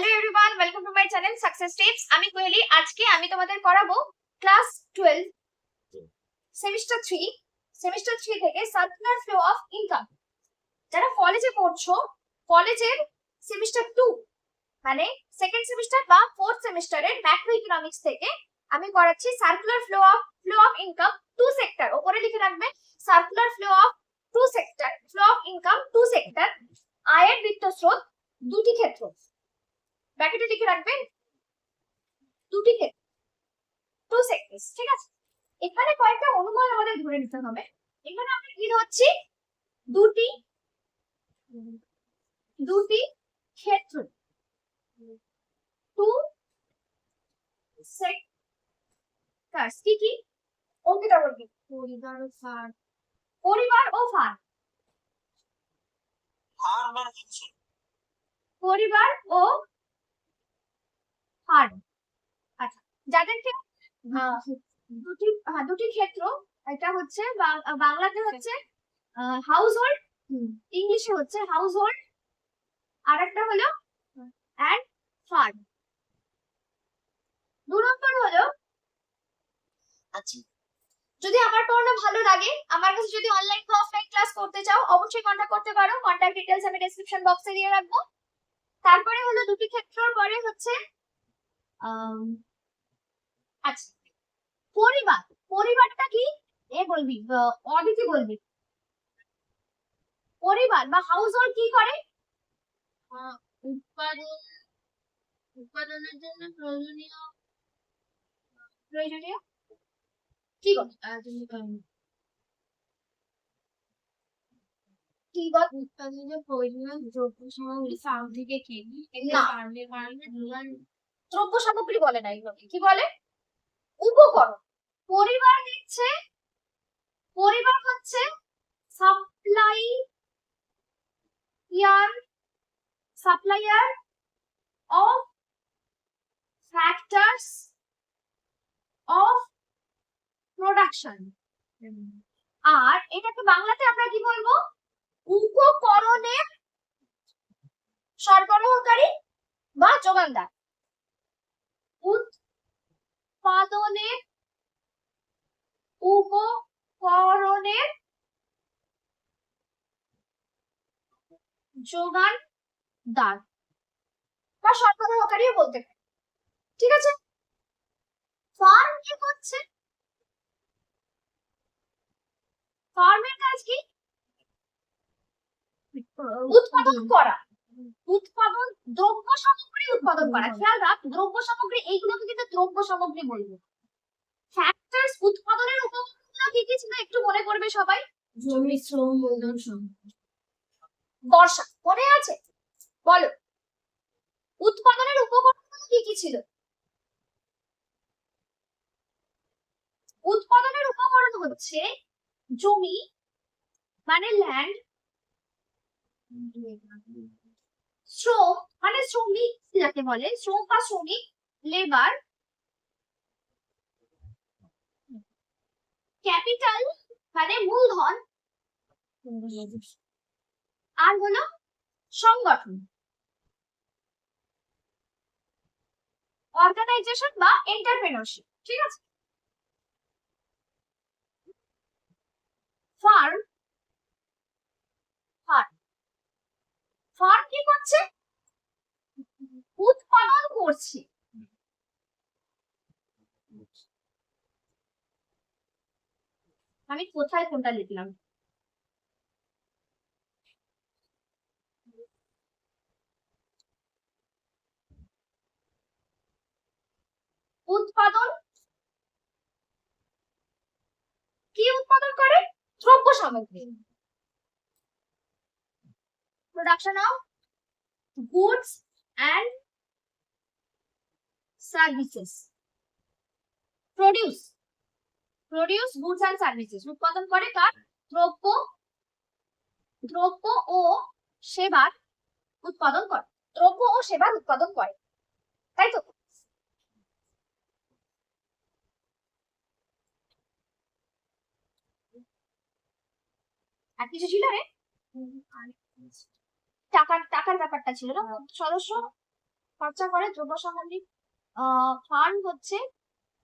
Hello everyone welcome to my channel success tips আমি কোহেলি আজকে আমি তোমাদের করাবো class twelve semester three semester three থেকে সার্কুলার ফ্লো অফ ইনকাম যারা কলেজে পড়ছো কলেজের সেমিস্টার টু মানে সেকেন্ড সেমিস্টার বা ফোর্থ সেমিস্টারের ম্যাক্রো ইকোনমিক্স থেকে আমি করাচ্ছি circular flow of flow of income two sector ওপরে লিখে রাখবে circular flow of two sector flow of income two sector আয়ের বিত্ত স্রোত দুটি ক্ষেত্র। ব্র্যাকেটে লিখে রাখবেন? দুটি ক্ষেত্র। টু সেক্টরস ঠিক আছে? এখানে কয়েকটা অনুমান আমাদের ধরে নিতে হবে। এখানে আমরা কি ধরছি? দুটি দুটি ক্ষেত্র। টু সেক্টরস কি কি? অঙ্কিতা বলবি পরিবার ও ফার পরিবার ও ফার মানে পরিবার ও ফার্ম আচ্ছা যাদেরকে দুটি হ্যাঁ, দুটি ক্ষেত্র। এটা হচ্ছে বাংলাতে হচ্ছে হাউস হোল্ড ইংলিশে হচ্ছে হাউস হোল্ড আর একটা হলো অ্যান্ড ফার্ম দু নম্বর হলো আচ্ছা। যদি আমার পড়ানো ভালো লাগে আমার কাছে যদি অনলাইন বা অফলাইন ক্লাস করতে চাও অবশ্যই কন্ট্যাক্ট করতে পারো। কন্ট্যাক্ট ডিটেলস আমি ডেসক্রিপশন বক্সে দিয়ে রাখব। তারপরে হলো দুটি ক্ষেত্রের পরে হচ্ছে আচ্ছা পরিবার পরিবারটা কি? এ বলবি অদিতি বলবি। পরিবার বা হাউস হোল্ড কি করে? উৎপাদন উৎপাদনের জন্য প্রয়োজনীয় প্রয়োজনীয়? কি বল? কি বল? উৎপাদনে প্রয়োজনীয় দ্রব্য সামগ্রী ফার্ম থেকে কিনি। ফার্মের কারণে যোগান দ্রব্য সামগ্রী বলে না এগুলোকে। কি বলে? উপকরণ। পরিবার দিচ্ছে পরিবার হচ্ছে supply year supplier of factors of production আর এটাকে বাংলাতে আমরা কি বলব? উপকরণের সরবরাহকারী বা যোগানদার উৎপাদনের উপকরণের যোগানদার বা সরবরাহকারীও বলতে পারে। ঠিক আছে? ফার্ম কি করছে? ফার্মের কাজ কি? উৎপাদন করা। উৎপাদন দ্রব্য সামগ্রী উৎপাদন করা। খেয়াল রাখ দ্রব্য সামগ্রী এইগুলোকে কিন্তু দ্রব্য সামগ্রী বলব। ফ্যাক্টরস উৎপাদনের উপকরণগুলো কি কি ছিল একটু মনে করবে সবাই? জমি শ্রম মূলধন সম্পদ বর্ষা মনে আছে? বলো। উৎপাদনের উপকরণগুলো কি কি ছিল? উৎপাদনের উপকরণ হচ্ছে জমি মানে ল্যান্ড শ্রম মানে শ্রমিক যাকে বলে, শ্রম বা শ্রমিক লেবার ক্যাপিটাল মানে মূলধন, আর হলো সংগঠন। অর্গানাইজেশন বা এন্টারপ্রেনারশিপ ঠিক আছে? ফার্ম ফার্ম কি করছে? উৎপাদন করছে। আমি কোথায় কোনটা লিখলাম? উৎপাদন কি উৎপাদন করে? দ্রব্য সামগ্রী। Production of goods and services produce produce goods and services উৎপাদন করে কার দ্রব্য দ্রব্য ও সেবার উৎপাদন করে। দ্রব্য ও সেবার উৎপাদন করে। তাই তো? আর কিছু ছিল রে? টাকার টাকার ব্যাপারটা ছিল না। সদস্য খরচা করে দ্রব্য সামগ্রিক ফার্ম হচ্ছে।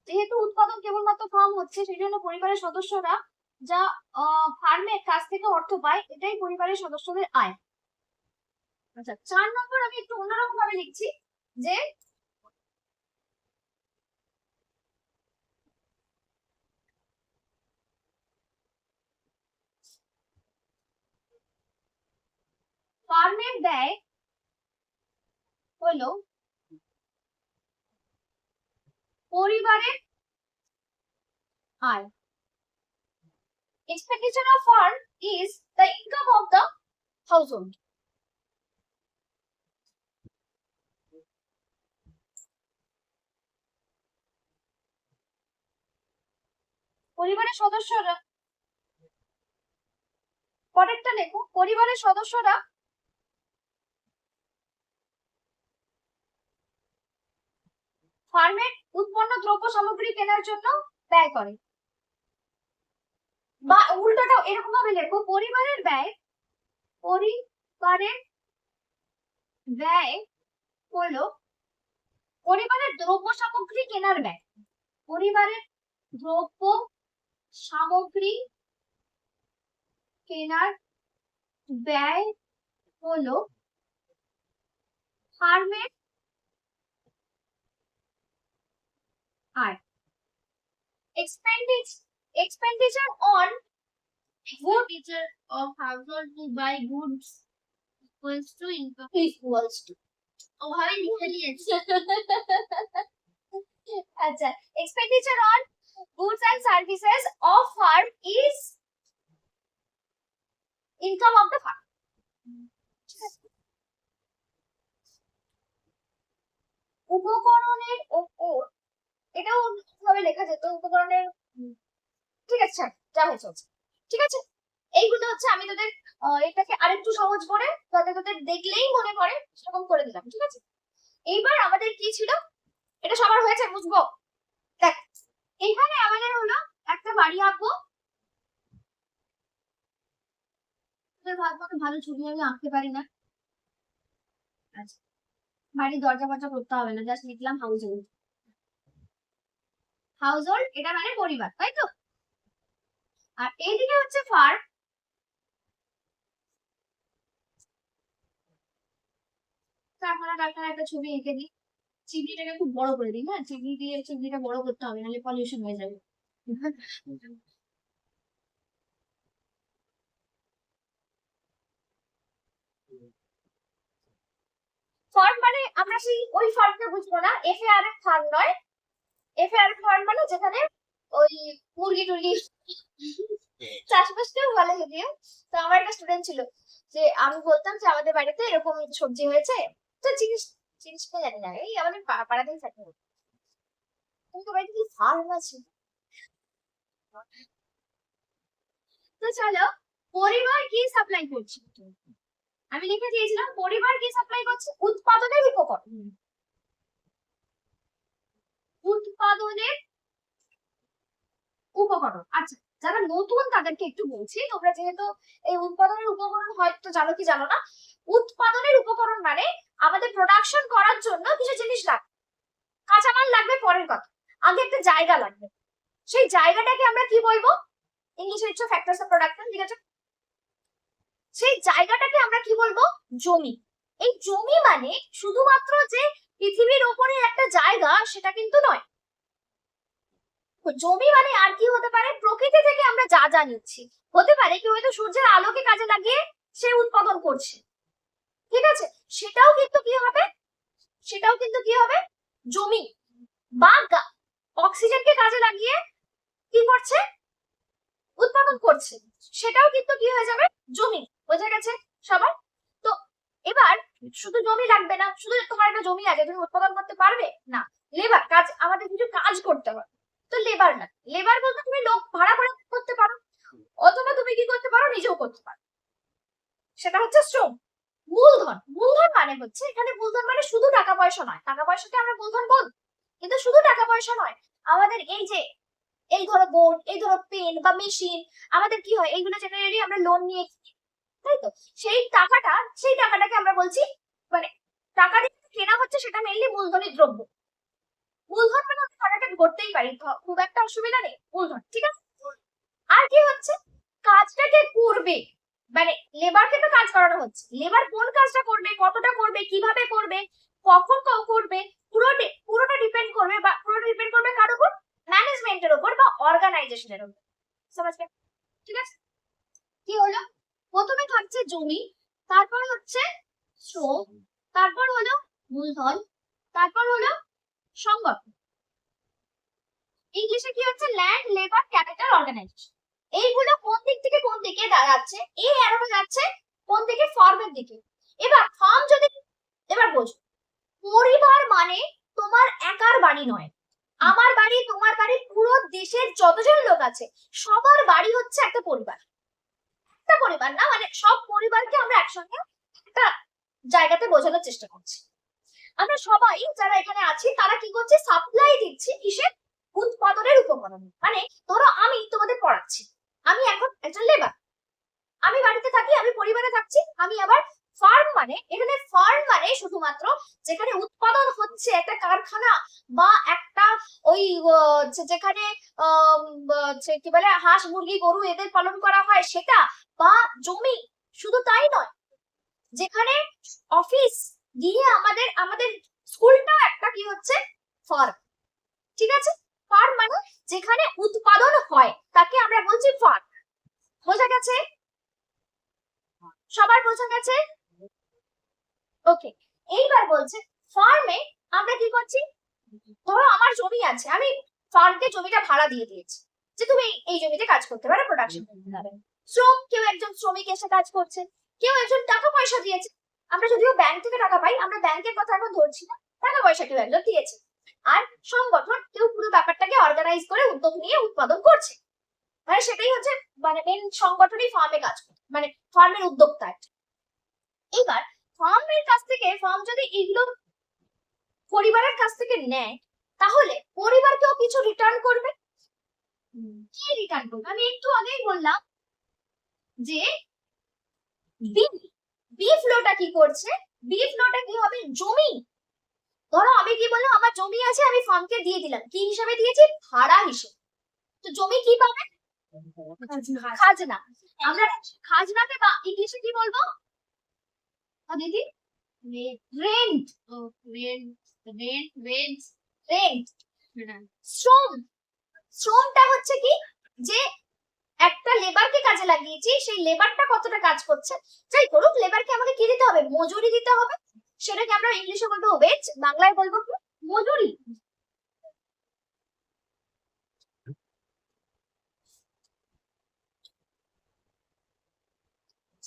যেহেতু উৎপাদন কেবলমাত্র ফার্ম হচ্ছে সেই জন্য পরিবারের সদস্যরা যা ফার্মের কাছ থেকে অর্থ পায় এটাই পরিবারের সদস্যদের আয়। আচ্ছা। চার নম্বর আমি একটু অন্যরকম ভাবে লিখছি যে ফার্মের ব্যয় হলো পরিবারের আয়। Expenditure of farm is the income of the household. পরিবারের সদস্যরা, পরেরটা লেখো, পরিবারের সদস্যরা ফার্মের উৎপন্ন দ্রব্য সামগ্রী কেনার জন্য ব্যয় করে। বা উল্টোটাও এরকম ভাবে লেখো, পরিবারের ব্যয় পরিবারের ব্যয় হলো পরিবারের দ্রব্য সামগ্রী কেনার ব্যয়। পরিবারের দ্রব্য সামগ্রী কেনার ব্যয় হলো ফার্মের আয় expenditure expenditure on expenditure of household to buy goods equals to income. equals to ওভাবে লিখে নিয়েছি আচ্ছা expenditure on goods and services of farm is income of the farm উপকরণের ওপর এটাও ভাবে লেখা যেত উপকরণের ঠিক আছে যা হয়েছে। ঠিক আছে? এইগুলো হচ্ছে আমি তোদের এটাকে আরেকটু সহজ করে যাতে তোদের দেখলেই মনে পড়ে, সেরকম করে দিলাম, ঠিক আছে? এইবার আমাদের কি ছিল? এটা সবার হয়েছে, বুঝব? দেখ, এখানে আমাদের হলো একটা বাড়ি আঁকবো। ভালো ছবি আমি আঁকতে পারি না। আচ্ছা বাড়ির দরজা ফরজা করতে হবে না জাস্ট লিখলাম হাউস হাউস হোল্ড এটা মানে পরিবার, তাই তো? আর এইদিকে হচ্ছে ফার্ম একটা ছবি এঁকে দিই। বড় করে দিই হ্যাঁ? দিয়ে বড় করতে হবে, নাহলে পলিউশন হয়ে যাবে। মানে আমরা সেই ওই ফার্মকে বুঝব না F A R F firm নয়। মানে যেখানে ওই মুরগি টুরগি ভালো যদিও তো আমার একটা স্টুডেন্ট ছিল যে আমি বলতাম যে আমাদের বাড়িতে এরকম সবজি হয়েছে। তো জিনিস জিনিসটা জানি না। এই আমাদের পাড়াতেই থাকে। বাড়িতে কি ফার্ম আছে? তো চলো, পরিবার কি সাপ্লাই করছে? আমি লিখে দিয়েছিলাম, পরিবার কি সাপ্লাই করছে? উৎপাদনের উপকরণ। উৎপাদনের উপকরণ। আচ্ছা যারা নতুন তাদেরকে একটু বলছি, তোমরা যেহেতু এই উৎপাদনের উপকরণ হয়তো জানো কি জানো না, উৎপাদনের উপকরণ মানে আমাদের প্রোডাকশন করার জন্য কিছু জিনিস লাগবে কাঁচামাল লাগবে পরের কথা। আগে একটা জায়গা লাগবে। সেই জায়গাটাকে আমরা কি বলব? ইংলিশে হচ্ছে ফ্যাক্টরস অফ প্রোডাকশন ঠিক আছে? সেই জায়গাটাকে আমরা কি বলব? জমি। এই জমি মানে শুধুমাত্র যে পৃথিবীর ওপরে একটা জায়গা, সেটা কিন্তু নয়। জমি মানে আর কি হতে পারে? প্রকৃতি থেকে আমরা যা যা নিচ্ছি। হতে পারে কেউ হয়তো সূর্যের আলোকে কাজে লাগিয়ে সে উৎপাদন করছে। ঠিক আছে? সেটাও কিন্তু কি হবে? সেটাও কিন্তু কি হবে? জমি। বা অক্সিজেনকে কাজে লাগিয়ে কি করছে? উৎপাদন করছে। সেটাও কিন্তু কি হয়ে যাবে? জমি। বোঝা গেছে সবার? এবার শুধু জমি লাগবে না, শুধু তোমার একটা জমি আছে, তুমি উৎপাদন করতে পারবে? না লেবার কাজ, আমাদের কিছু কাজ করতে হবে। তো লেবার না লেবার বলতে তুমি লোক ভাড়া করে করতে পারো, অথবা তুমি কি করতে পারো, নিজেও করতে পারো। সেটা হচ্ছে শ্রম। মূলধন মূলধন মানে হচ্ছে, এখানে মূলধন মানে শুধু টাকা পয়সা নয়। টাকা পয়সাকে আমরা মূলধন বল? কিন্তু শুধু টাকা পয়সা নয়, আমাদের এই যে, এই ধরো বোর্ড এই ধরো পেন বা মেশিন আমাদের কি হয়, এইগুলো জেনারেলি আমরা লোন নিয়ে তাই তো সেই টাকাটা, সেই টাকাটাকে আমরা বলছি মানে টাকা দিয়ে কেনা হচ্ছে সেটা মেনলি মূলধনী দ্রব্য। মূলধন মানে কন্ট্রাক্ট করতেই পারি খুব একটা অসুবিধা নেই, মূলধন, ঠিক আছে? আর কি হচ্ছে? কাজটাকে করবে মানে লেবারকে তো কাজ করানো হচ্ছে। লেবার কোন কাজটা করবে, কতটা করবে, কীভাবে করবে, কখন করবে পুরো পুরোটা ডিপেন্ড করবে বা পুরোটা ডিপেন্ড করবে কার উপর? ম্যানেজমেন্টের উপর বা অর্গানাইজেশনের উপর। সমাজ ঠিক আছে? কি হলো? প্রথমে থাকছে জমি, তারপর হচ্ছে শ্রম, তারপর হলো মূলধন, তারপর হলো সংগঠন। ইংলিশে কি হচ্ছে? ল্যান্ড লেবার ক্যাপিটাল অর্গানাইজেশন এইগুলো কোন দিক থেকে কোন দিকে দাঁড়াচ্ছে? এই অ্যারোটা যাচ্ছে কোন দিকে? ফর্মের দিকে। এবার ফর্ম যদি, এবার বোঝো। পরিবার মানে তোমার একার বাড়ি নয়। আমার বাড়ি, তোমার বাড়ি পুরো দেশের যতজন লোক আছে, সবার বাড়ি হচ্ছে একটা পরিবার। একটা পরিবার না মানে সব পরিবারকে আমরা একসঙ্গে একটা জায়গাতে বোঝানোর চেষ্টা করছি। আমরা সবাই যারা এখানে আছি, তারা কি করছে? সাপ্লাই দিচ্ছি কিসের? উৎপাদনের উপকরণ। মানে ধরো আমি তোমাদের পড়াচ্ছি। আমি এখন একজন লেবার আমি বাড়িতে থাকি, আমি পরিবারে থাকছি, আমি আবার ফার্ম মানে এখানে ফার্ম মানে শুধুমাত্র যেখানে উৎপাদন হচ্ছে একটা কারখানা বা একটা ওই যেখানে কি বলে, হাঁস, মুরগি, গরু এদের পালন করা হয়, সেটা বা জমি, শুধু তাই নয়। যেখানে অফিস গিয়ে আমাদের আমাদের স্কুলটাও একটা কি হচ্ছে? ফার্ম ঠিক আছে? ফার্ম মানে যেখানে উৎপাদন হয়, তাকে আমরা বলছি ফার্ম বোঝা গেছে? সবার বোঝা গেছে? ওকে এইবার বলছে ফার্মে আমরা কি করছি? ধরো আমার জমি আছে আমি ফার্মকে জমিটা ভাড়া দিয়ে দিয়েছি যে তুমি এই- জমিতে কাজ করতে পারো প্রোডাকশন করতে পারো। শ্রম কেউ একজন শ্রমিক এসে কাজ করছে কেউ একজন টাকা পয়সা দিয়েছে। আমরা যদিও ব্যাংক থেকে টাকা পাই আমরা ব্যাংকের কথা এখন ধরছি না টাকা পয়সা কেউ একজন দিয়েছে। আর সংগঠন কেউ পুরো ব্যাপারটাকে অর্গানাইজ করে উদ্যোগ নিয়ে উৎপাদন করছে। মানে সেটাই হচ্ছে মানে মেন সংগঠনই ফার্মে কাজ করে মানে ফার্মের উদ্যোক্তা। এবার ফার্মের কাছ থেকে ফার্ম যদি এগুলো পরিবারের কাছ থেকে নেয় তাহলে পরিবারকেও কিছু রিটার্ন করবে? কি রিটার্ন করবে? আমি একটু আগেই বললাম যে বি বি ফ্লোটা কি করছে? বি ফ্লোটা কি হবে? জমি। ধরো আমি কি বললাম আমার জমি আছে আমি ফার্মকে দিয়ে দিলাম। কি হিসাবে দিয়েছি? ভাড়া হিসেবে। তো জমি কি পাবে? খাজনা। আমরা খাজনাতে বা ইংলিশে কি বলব? আ, দিদি। Rent Oh, rent, rent, rent. Rent হ্যাঁ। শ্রম শ্রমটা হচ্ছে কি? যে একটা লেবারকে কাজে লাগিয়েছি সেই লেবারটা কতটা কাজ করছে? যাই করুক লেবারকে আমাকে কি দিতে হবে? মজুরি দিতে হবে। সেটাকে আমরা ইংলিশে বলব ওয়েজ বাংলায় বলব কি? মজুরি।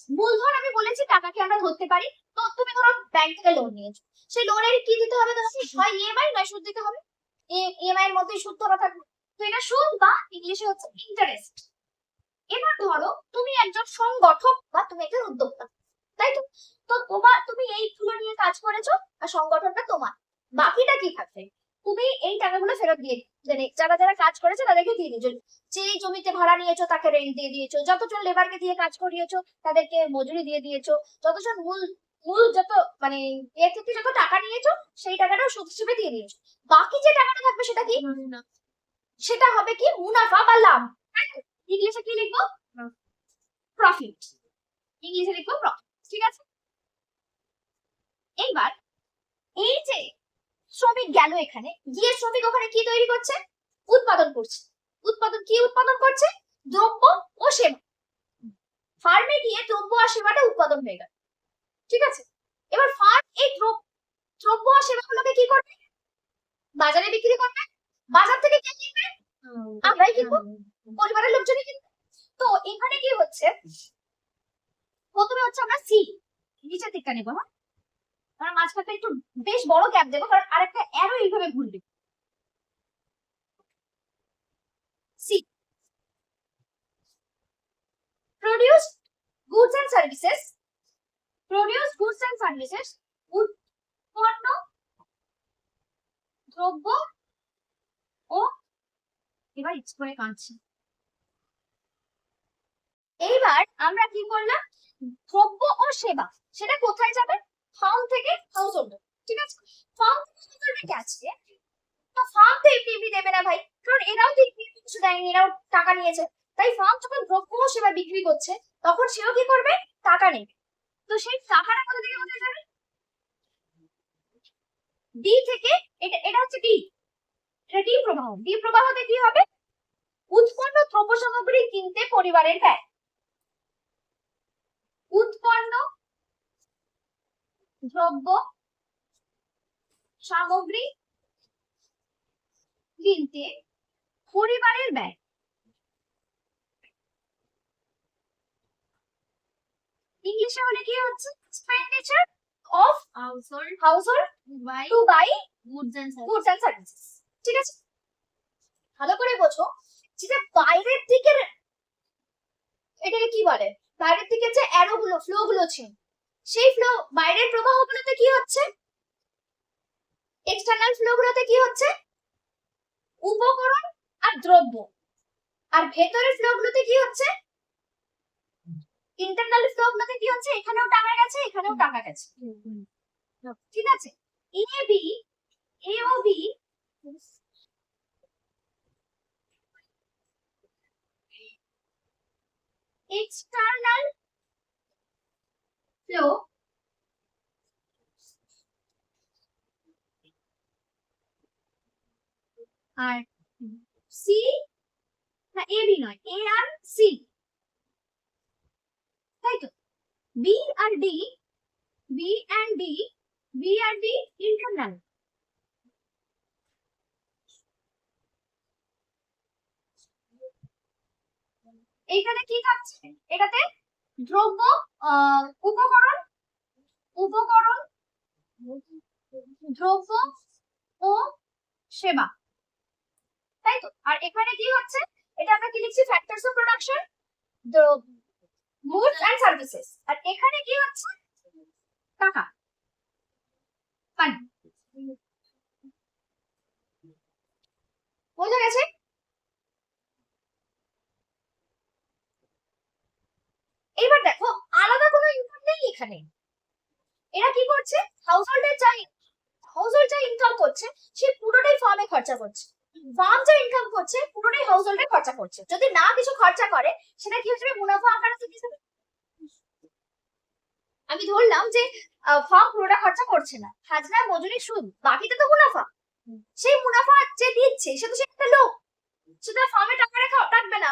মূলধন আমি বলেছি টাকাকে আমরা ধরতে পারি। তো তুমি ধরো ব্যাংক থেকে লোন নিয়েছো। সেই লোনের কি দিতে হবে তোমাকে? হয় ইএমআই নয় সুদ দিতে হবে? ইএমআই এর মধ্যে সুদ ধরা থাকবে। তো এটা সুদ বা ইংলিশে হচ্ছে ইন্টারেস্ট এবার ধরো তুমি একজন সংগঠক বা তুমি একজন উদ্যোক্তা। তাই তো? তো তোমার, তুমি এইগুলো নিয়ে কাজ করেছ আর সংগঠনটা তোমার। বাকিটা কি থাকবে? তুমি এই টাকাগুলো ফেরত দিয়ে মানে যারা যারা কাজ করেছে তাদেরকে দিয়ে দিয়েছ যে জমিতে ভাড়া নিয়েছো তাকে রেন্ট দিয়ে দিয়েছ। যতজন লেবারকে দিয়ে কাজ করিয়েছো তাদেরকে মজুরি দিয়ে দিয়েছ। যতজন মূল মূল যত মানে এর থেকে যত টাকা নিয়েছো সেই টাকাটাও সুদ হিসেবে দিয়ে দিয়েছ। বাকি যে টাকাটা থাকবে সেটা কি? সেটা হবে কি? মুনাফা বা লাভ। ইংলিশে কি লিখব? প্রফিট ইংলিশে লিখব প্রফিট ঠিক আছে? এইবার এই যে শ্রমিক গেল এখানে গিয়ে শ্রমিক ওখানে কি তৈরি করছে? উৎপাদন করছে। উৎপাদন কি উৎপাদন করছে? দ্রব্য ও সেবা। ফার্মে গিয়ে দ্রব্য আর সেবাটা উৎপাদন হয়ে গেল। ঠিক আছে? এবার ফার্স্ট এই দ্রব্য আর সেবাগুলোকে কি করবে? বাজারে বিক্রি করবে। বাজার থেকে কে কিনবে? আমরাই কিনবো। পরিবারের লোকজনই কিনবে। তো এখানে কি হচ্ছে? প্রথমে হচ্ছে আমরা সি নিচের দিকটা নেব হ্যাঁ? আমরা মাঝখানটা একটু বেশ বড় গ্যাপ দেবো, কারণ আরেকটা অ্যারো এইভাবে ঘুরবে। C produce goods and services produce goods and services, উৎপন্ন দ্রব্য ও, এবার ইচ্ছে করে কাঁদছি। এইবার আমরা কি করলাম? দ্রব্য ও সেবা, সেটা কোথায় যাবে? ফার্ম থেকে হাউস হোল্ড ঠিক আছে? ফার্ম রেখে আছে তো ফার্ম তো এমনি এমনি দেবে না ভাই, কারণ এরাও তো এমনি কিছু দেয়নি, এরাও টাকা নিয়েছে। তাই ফার্ম যখন দ্রব্য সেবা বিক্রি করছে, তখন সেও কি করবে? টাকা নেবে। তো সেই টাকাটা কোথা থেকে কোথায় যাবে? ডি থেকে, এটা এটা হচ্ছে ডি এটা ডি প্রবাহ। ডি প্রবাহতে কি হবে? উৎপন্ন দ্রব্য সামগ্রী কিনতে পরিবারের ব্যয়। উৎপন্ন দ্রব্য সামগ্রী কিনতে পরিবারের ব্যয়। ইংলিশে হলে কি হচ্ছে expenditure of household household by to buy and services. Goods and services ঠিক আছে? ভালো করে বোঝো যেটা বাইরের দিকের এটাকে কি বলে? বাইরের দিকের যে অ্যারো গুলো ফ্লো গুলো ছিল সেই ফ্লো বাইরের প্রবাহ গুলোতে কি হচ্ছে? এক্সটার্নাল ফ্লো গুলোতে কি হচ্ছে? উপকরণ আর দ্রব্য। আর ভেতরের ফ্লো গুলোতে কি হচ্ছে? ইন্টারনাল ফ্লো গুলোতে কি হচ্ছে? এখানেও টাকা গেছে এখানেও টাকা গেছে। ঠিক আছে। এ বি এ ও বি external flow আর সি না এ বি নয় এ আর সি তাই তো B R D B and D B R D internal এইখানে কি থাকছে? এটাতে দ্রব্য উপকরণ উপকরণ, দ্রব্য ও সেবা। তাই তো আর এখানে কি হচ্ছে? এটা আমরা কি লিখছি? Factors of production goods and services আর এখানে কি হচ্ছে? টাকা। পানি বোঝা গেছে? এবার দেখো, আলাদা কোনো ইনকাম নেই এখানে। এরা কি করছে? হাউস হোল্ডের যা হাউস হোল্ড যা ইনকাম করছে, সে পুরোটাই ফার্মে খরচা করছে। ফার্ম ইনকাম করছে, পুরোটাই হাউস খরচা করছে। যদি না কিছু খরচা করে, সেটা কি হচ্ছে মুনাফা আকারে যাবে? আমি ধরলাম যে ফার্ম পুরোটা খরচা করছে না। হাজরা মজুরি, সুদ, বাকিটা তো মুনাফা। সেই মুনাফা যে দিচ্ছে, সে তো সে একটা লোক। সে তো ফার্মে টাকা রাখা রাখবে না।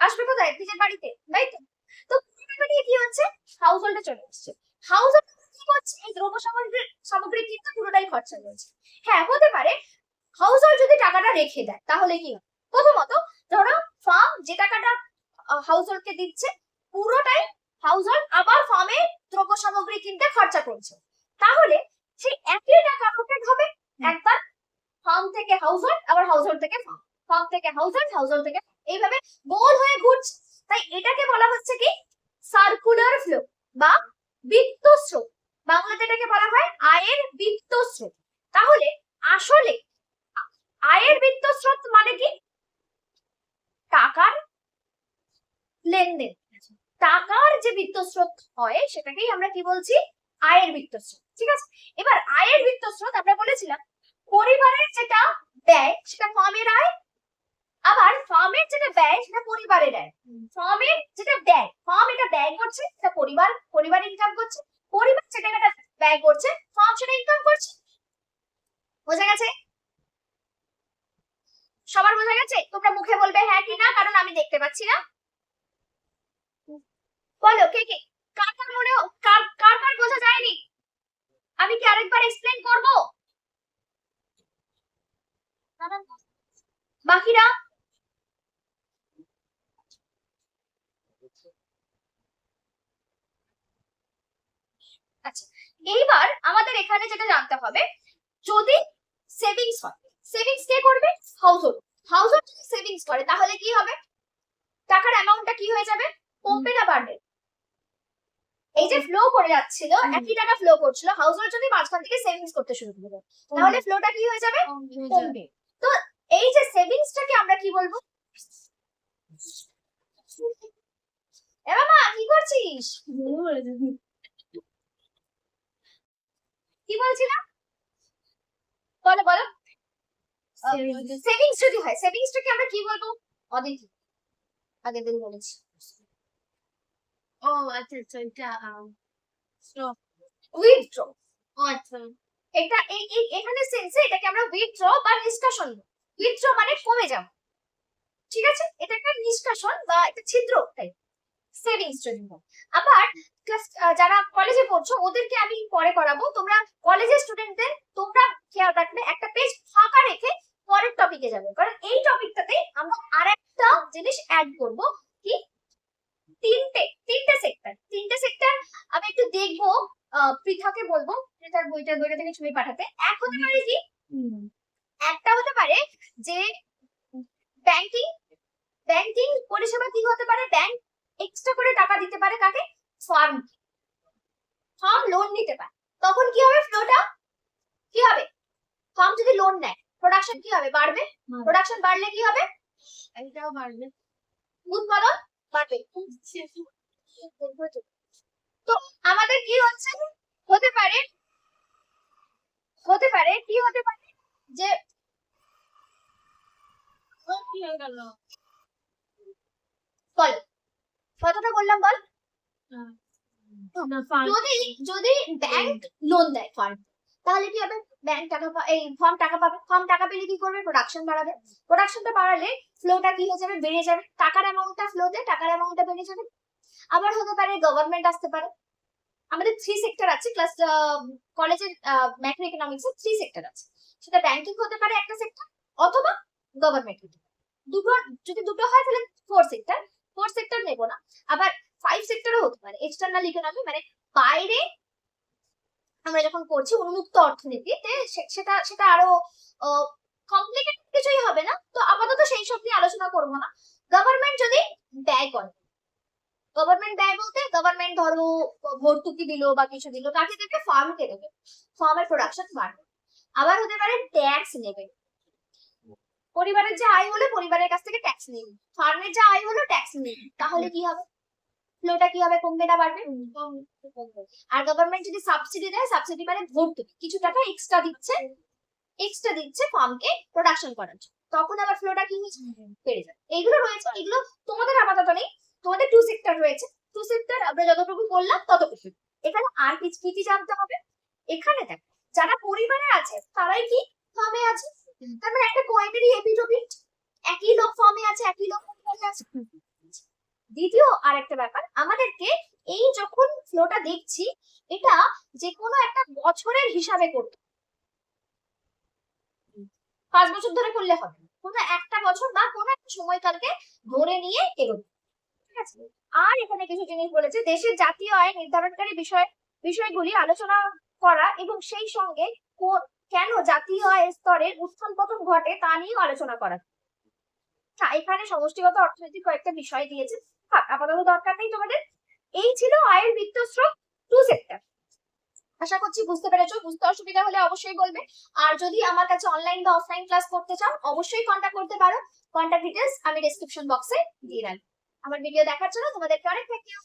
আসবে কোথায়? নিজের বাড়িতে, তাই তো? তো টাকা দিয়ে কি হচ্ছে? হাউস চলে আসছে হাউস হোল্ড কি করছে? এই দ্রব্য সামগ্রী সামগ্রী কিনতে পুরোটাই খরচা করছে হ্যাঁ হতে পারে হাউস হোল্ড যদি টাকাটা রেখে দেয় তাহলে কি হয় প্রথমত ধরো ফার্ম যে টাকাটা হাউস হোল্ডকে দিচ্ছে পুরোটাই হাউস হোল্ড আবার ফার্মে দ্রব্য সামগ্রী কিনতে খরচা করছে। তাহলে সেই একই টাকা রোটেট হবে একবার ফার্ম থেকে হাউস হোল্ড আবার হাউস হোল্ড থেকে ফার্ম ফার্ম থেকে হাউস হোল্ড হাউস হোল্ড থেকে এইভাবে গোল হয়ে ঘুরছে। তাই এটাকে বলা হচ্ছে কি? সার্কুলার ফ্লো বা বৃত্ত স্রোত বাংলাতে এটাকে বলা হয় আয়ের বৃত্ত স্রোত তাহলে আসলে আয়ের বৃত্ত স্রোত মানে কি? টাকার লেনদেন। টাকার যে বৃত্ত স্রোত হয়, সেটাকেই আমরা কি বলছি? আয়ের বৃত্ত স্রোত ঠিক আছে? এবার আয়ের বৃত্ত স্রোত আমরা বলেছিলাম, পরিবারের যেটা ব্যয়, সেটা ফার্মের আয়, আবার ফার্মের যেটা ব্যয়, সেটা পরিবারের আয়। ফার্মের যেটা ব্যয় ফার্ম এটা ব্যয় করছে, সেটা পরিবার পরিবার ইনকাম করছে। পরিবার যেটা ব্যয় করছে ফার্ম সেটা ইনকাম করছে। বোঝা গেছে? সবার বোঝা গেছে? তোমরা মুখে বলবে হ্যাঁ কি না, কারণ আমি দেখতে পাচ্ছি না। বলো, কে কে? কার কার মনে কার কার কার বোঝা যায়নি? আমি কি আরেকবার এক্সপ্লেন করব? বাকিরা? আচ্ছা এইবার আমাদের এখানে যেটা জানতে হবে, যদি সেভিংস হয় সেভিংস কে করবে? হাউসহোল্ড হাউসহোল্ড যদি সেভিংস করে তাহলে কি হবে? টাকার অ্যামাউন্টটা কি হয়ে যাবে? কমবে না বাড়বে এই যে ফ্লো করে যাচ্ছিল একই টাকা ফ্লো করছিল হাউসহোল্ড যদি মাঝখান থেকে সেভিংস করতে শুরু করবে তাহলে ফ্লোটা কি হয়ে যাবে? কমবে। তো এই যে সেভিংসটাকে আমরা কি বলব? এ মামা কি করছিস? কি বলছিলাম? বলো বলো. সেভিংস যদি হয় সেভিংসটাকে আমরা কি বলব? আগের দিন। বলেছি। ও আচ্ছা আচ্ছা এটা um, উইথড্র ও আচ্ছা। এটা এই এখানে সেন্সে এটাকে আমরা উইথড্র বা নিষ্কাশন উইথড্র মানে কমে যাওয়া। ঠিক আছে? এটা একটা নিষ্কাশন বা একটা ছিদ্র টাইপ সেভিংস যদি হয়। আবার যারা কলেজে পড়ছো ওদেরকে আমি পরে করাবো। তোমরা কলেজের স্টুডেন্টদের তোমরা খেয়াল রাখবে একটা পেজ ফাঁকা রেখে পরের টপিকে যাবে। কারণ এই টপিকটাতে আমরা আরেকটা জিনিস অ্যাড করব, কি? তিনটে তিনটে সেক্টর তিনটে সেক্টর আমি একটু দেখব পৃথাকে বলব পৃথার বইটা বইটা থেকে ছবি পাঠাতে। এক হতে পারে কি? একটা হতে পারে যে ব্যাংকিং ব্যাংকিং পরিষেবা কি হতে পারে? ব্যাংক এক্সট্রা করে টাকা দিতে পারে কাকে? ফার্ম ফার্ম লোন নিতে পারে। তখন কি হবে ফ্লোটা কি হবে? ফার্ম যদি লোন নেয় প্রোডাকশন কি হবে? বাড়বে? প্রোডাকশন বাড়লে কি হবে? এটাও বাড়বে। উৎপাদন বাড়বে। তো আমাদের কি হচ্ছে? হতে পারে হতে পারে কি হতে পারে যে বল। কতটা বললাম বল। যদি যদি ব্যাংক লোন দেয় ফার্ম তাহলে কি হবে? ব্যাংক টাকা এই ফর্ম টাকা পাবে। ফর্ম টাকা পেলে কি করবে? প্রোডাকশন বাড়াবে। প্রোডাকশনটা বাড়ালে ফ্লোটা কি হয়ে যাবে? বেড়ে যাবে। টাকার অ্যামাউন্টটা ফ্লোতে টাকার অ্যামাউন্টটা বেড়ে যাবে। আবার হতে পারে গভর্নমেন্ট আসতে পারে। আমাদের থ্রি সেক্টর আছে। ক্লাস কলেজের ম্যাক্রো ইকোনমিক্স থ্রি সেক্টর আছে। সেটা ব্যাংকিং হতে পারে একটা সেক্টর অথবা গভর্নমেন্ট হতে পারে। দুটো, যদি দুটো হয় তাহলে ফোর সেক্টর ফোর সেক্টর নেব না। আবার ফাইভ সেক্টরও হতে পারে। এক্সটার্নাল ইকোনমি মানে বাইরে আমরা যখন পড়ছি উন্মুক্ত অর্থনীতিতে সেটা সেটা আরও কমপ্লিকেটেড কিছুই হবে না। তো আপাতত সেই সব নিয়ে আলোচনা করব না। গভর্নমেন্ট যদি ব্যয় করে গভর্নমেন্ট ব্যয় বলতে গভর্নমেন্ট ধরো ভর্তুকি দিল বা কিছু দিল কাকে দেবে ফার্মকে দেবে। ফার্মের প্রোডাকশন বাড়বে। আবার হতে পারে ট্যাক্স নেবে। পরিবারের যে আয় হলো, পরিবারের কাছ থেকে ট্যাক্স নিন ফার্মের যে আয় হলো ট্যাক্স নিন তাহলে কি হবে? ফ্লোটা কি হবে কমবে না বাড়বে? আর গভর্নমেন্ট যদি সাবসিডি দেয় সাবসিডি মানে ভর্তুকি কিছু টাকা এক্সট্রা দিচ্ছে এক্সট্রা দিচ্ছে ফার্মকে প্রোডাকশন করার জন্য। তখন আবার ফ্লোটা কি বেড়ে যাবে। এইগুলো রয়েছে এগুলো তোমাদের আপাতত নেই। তোমাদের টু সেক্টর রয়েছে। টু সেক্টর আমরা যতটুকু বললাম ততটুকু এখানে আর কিছু কি কি জানতে হবে? এখানে দেখো যারা পরিবারে আছে তারাই কি ফার্মে আছে? তার মানে একটা কোয়ান্টিটি এপিটোপিট একই লোক ফার্মে আছে একই লোক আছে। দ্বিতীয় আর একটা ব্যাপার আমাদেরকে এই যখন ফ্লোটা দেখছি এটা যে কোনো একটা বছরের হিসাবে করতে পাঁচ বছর ধরে করলে হবে কোনো একটা বছর বা কোনো একটা সময়কালকে ধরে নিয়ে এগোতে ঠিক আছে? আর এখানে কিছু জিনিস বলেছে দেশের জাতীয় আয় নির্ধারণকারী বিষয় বিষয়গুলি আলোচনা করা এবং সেই সঙ্গে কেন জাতীয় আয় স্তরের উত্থান পতন ঘটে তা নিয়েও আলোচনা করা। না, এখানে সমষ্টিগত অর্থনৈতিক কয়েকটা বিষয় দিয়েছে। থাক, আপাতত দরকার নেই তোমাদের। এই ছিল আয়ের বৃত্ত স্রোত টু সেক্টর আশা করছি বুঝতে পেরেছ, বুঝতে অসুবিধা হলে অবশ্যই বলবে। আর যদি আমার কাছে অনলাইন বা অফলাইন ক্লাস করতে চাও, অবশ্যই কন্ট্যাক্ট করতে পারো। কন্ট্যাক্ট ডিটেলস আমি ডেসক্রিপশন বক্সে দিয়ে রাখব। আমার ভিডিও দেখার জন্য তোমাদেরকে অনেক থ্যাংক ইউ